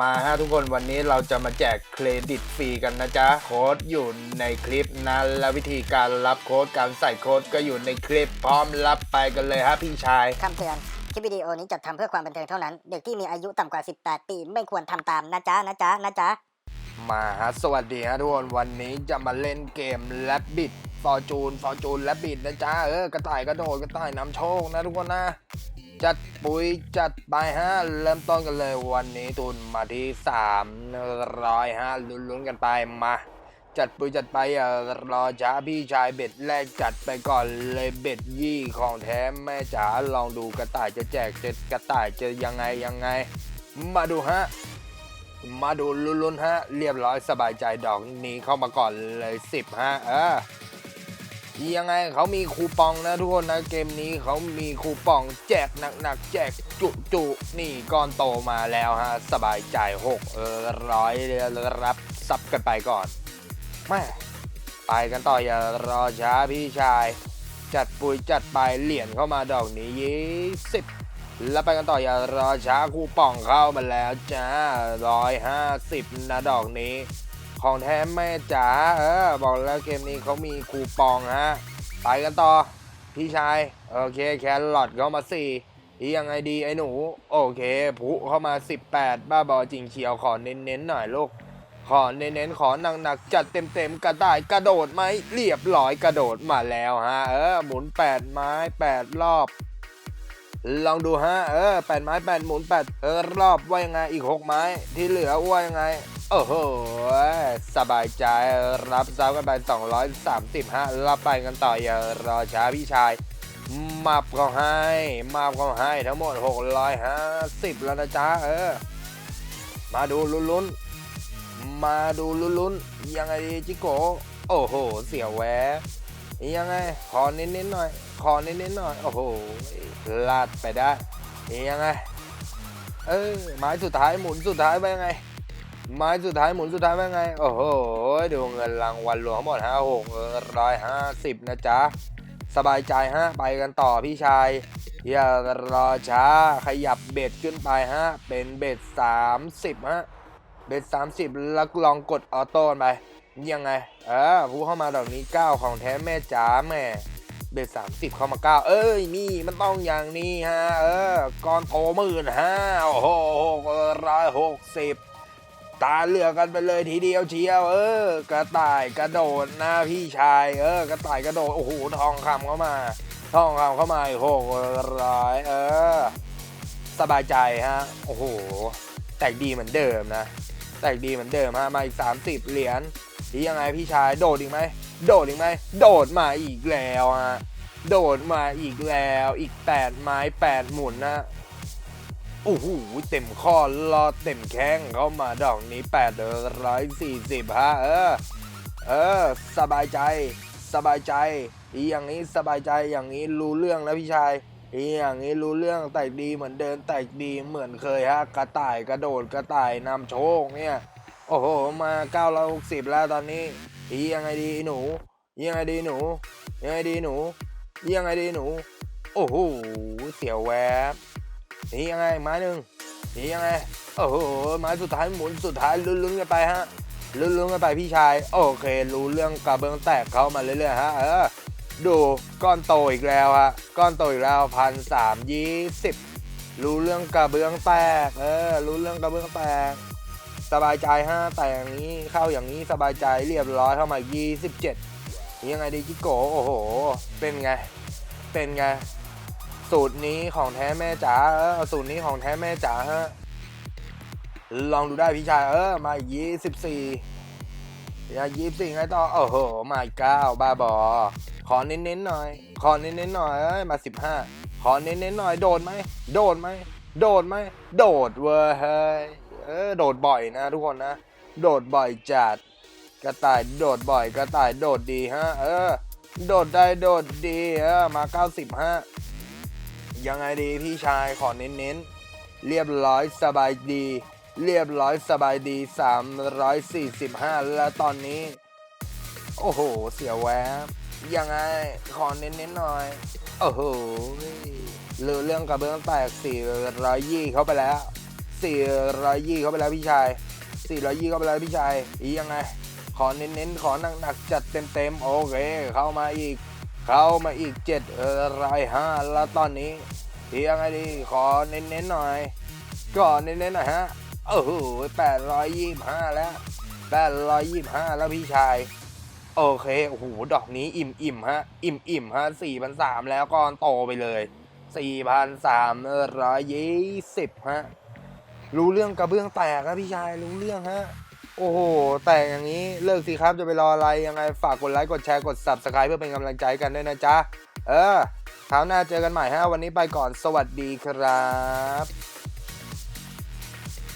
มาฮะทุกคนวันนี้เราจะมาแจกเครดิตฟรีกันนะจ๊ะโค้ดอยู่ในคลิปนะและวิธีการรับโค้ดการใส่โค้ดก็อยู่ในคลิปพร้อมรับไปกันเลยฮะพี่ชายคำเตือนคลิปวิดีโอนี้จัดทำเพื่อความบันเทิงเท่านั้น เด็กที่มีอายุต่ำกว่า 18 ปี ไม่ควรทำตามนะจ๊ะนะจ๊ะนะจ๊ะมาฮะสวัสดีฮะทุกคนวันนี้จะมาเล่นเกมแลบบิดฟอร์จูนฟอร์จูนแลบบิดนะจ๊ะเออกระต่ายกระโดดกระต่ายนำโชคนะทุกคนนะ จัดปุ๋ยจัดไปฮะเริ่มต้นกันเลยวันนี้ตุนมาที่300ฮะลุ้นๆกันไปมา จัดปุ๋ยจัดไปอย่ารอช้าพี่ชายเบ็ดแรกจัดไปก่อนเลยเบ็ดยี่ของแท้แม่จ๋าลองดูกระต่ายจะแจกจะกระต่ายจะยังไงยังไง มาดูฮะมาดูลุ้นๆฮะ เรียบร้อยสบายใจดอกนี้เข้ามาก่อนเลย10ฮะเออ ยังไงเขามีคูปองนะทุกคนนะเกมนี้เขามีคูปองแจกหนักๆแจกจุๆนี่ก้อนโตมาแล้วฮะสบายใจ6เออร้อยรับซับกันไปก่อนแม่ไปกันต่ออย่ารอช้าพี่ชาย จัดปุ๋ยจัดไปเหรียญเข้ามาดอกนี้ยี่สิบแล้วไปกันต่ออย่ารอช้าคูปองเข้ามาแล้วจ้าร้อยห้าสิบนะดอกนี้ ของแท้แม่จ๋าเออบอกแล้วเกมนี้เขามีคูปองฮะไปกันต่อ พี่ชาย โอเคแครอทเข้ามาสี่ยังไงดีไอ้หนู โอเคผูเข้ามา 18 บ้าบอจริงเชียวขอเน้นๆหน่อยลูก ขอเน้นๆขอหนักๆจัดเต็มๆกระต่ายกระโดดไหมเรียบร้อยกระโดดมาแล้วฮะเออหมุน 8 ไม้ 8 รอบ ลองดูฮะ เออแปดไม้แปดหมุนแปดเออรอบว่ายังไงอีกหกไม้ที่เหลือว่ายังไง โอ้โห สบายใจรับซับกันไป230ฮะรับไปกันต่ออย่ารอช้าพี่ชายมาบเขาให้มาบเขาให้ทั้งหมด 650 แล้วนะจ๊ะเออ มาดูลุ้นๆมาดูลุ้นๆยังไงดีจิโก โอ้โห เสียวแหวะ ยังไง ขอเน้นๆหน่อย ขอเน้นๆหน่อย โอ้โห ลาดไปได้ยังไง เออไม้สุดท้ายหมุนสุดท้ายไปยังไง ไม้สุดท้ายหมุนสุดท้ายไปยังไง โอ้โห ดูเงินรางวัลรวมทั้งหมดห้าหกร้อยห้าสิบนะจ๊ะ สบายใจฮะ ไปกันต่อพี่ชาย อย่ารอช้า ขยับเบ็ดขึ้นไปฮะ เป็นเบ็ดสามสิบฮะ เบ็ดสามสิบแล้วลองกดออโต้ไป ยังไงเออผู้เข้ามาดอกนี้เก้าของแท้แม่จ๋าแม่เบ็ดสามสิบเข้ามาเก้าเอ้ยนี่มันต้องอย่างนี้ฮะ เออก้อนโตหมื่นห้าโอ้โหร้อยหกสิบตาเลือกกันไปเลยทีเดียวเชียว เออ กระต่ายกระโดดนะพี่ชาย เออ กระต่ายกระโดด โอ้โหทองคำเข้ามา ทองคำเข้ามาอีกหกร้อยเออ สบายใจฮะ โอ้โห แตกดีเหมือนเดิมนะ แตกดีเหมือนเดิมฮะ มาอีก30เหรียญียังไงพี่ชายโดดอีกไหมโดดอีกไหมโดดมาอีกแล้วฮะโดดมาอีกแล้วอีก 8 ไม้ 8 หมุนนะโอ้โหเต็มข้อลอเต็มแข้งเข้ามาดอกนี้840ฮะเออเออ สบายใจ สบายใจ อย่างนี้สบายใจอย่างนี้รู้เรื่องแล้วพี่ชายอย่างนี้รู้เรื่องแตกดีเหมือนเดิมแตกดีเหมือนเคยฮะกระต่ายกระโดดกระต่ายนำโชคเนี่ย โอ้โห มา960แล้วตอนนี้อียังไงดีหนู ยังไงดีหนู ยังไงดีหนู ยังไงดีหนู โอ้โห เสียวแวบนี่ยังไงไม้หนึ่งนี่ยังไง โอ้โหไม้สุดท้ายหมุนสุดท้ายลุ้นๆกันไปฮะ ลุ้นๆกันไปพี่ชาย โอเค รู้เรื่องกระเบื้องแตกเข้ามาเรื่อยๆฮะ เออ ดูก้อนโตอีกแล้วฮะ ก้อนโตอีกแล้วพันสามยี่สิบรู้เรื่องกระเบื้องแตก เออ รู้เรื่องกระเบื้องแตก สบายใจฮะแต่อย่างนี้เข้าอย่างนี้สบายใจเรียบร้อยเข้ามา 27 ยังไงดีจิโกโอ้โห เป็นไง เป็นไง สูตรนี้ของแท้แม่จ๋าเออสูตรนี้ของแท้แม่จ๋าฮะลองดูได้พี่ชายเออมาอีก24อย่า24ไงต่อโอ้โหมาอีก9บ้าบอขอเน้นๆหน่อย ขอเน้นๆหน่อยเอ้ยมา 15 ขอเน้นๆหน่อยโดดไหมโดดไหมโดดไหมโดดเว้ย เออโดดบ่อยนะทุกคนนะ โดดบ่อยจัดกระต่ายโดดบ่อยกระต่ายโดดดีฮะเออ โดดได้โดดดีเออมา 90ฮะยังไงดีพี่ชายขอเน้นๆ เรียบร้อยสบายดี เรียบร้อยสบายดี 345 แล้วตอนนี้ โอ้โห เสียแวบยังไงขอเน้นๆหน่อย โอ้โหเรือเรื่องกระเบื้องแตก400ยี่เข้าไปแล้ว สี่ร้อยยี่เข้าไปแล้วพี่ชายสี่ร้อยยี่เข้าไปแล้วพี่ชาย อียังไง ขอเน้นๆ ขอหนักๆ จัดเต็มๆ โอเค เข้ามาอีก เข้ามาอีกเจ็ดร้อยห้าแล้วตอนนี้เอียังไงดี ขอเน้นๆ หน่อย ก่อนเน้นๆ หน่อยฮะ โอ้โหแปดร้อยยี่ห้าแล้วแปดร้อยยี่ห้าแล้วพี่ชายโอเค โอ้โห ดอกนี้อิ่มอิ่มๆฮะ อิ่มอิ่มๆฮะสี่พันสามแล้วก่อนโตไปเลยสี่พันสามร้อยยี่สิบฮะ รู้เรื่องกระเบื้องแตกครับพี่ชายรู้เรื่องฮะ โอ้โห แต่อย่างนี้เลิกสิครับจะไปรออะไรยังไงฝากกดไลค์กดแชร์กด subscribe เพื่อเป็นกำลังใจกันด้วยนะจ๊ะ เออคราวหน้าเจอกันใหม่ฮะ วันนี้ไปก่อนสวัสดีครับ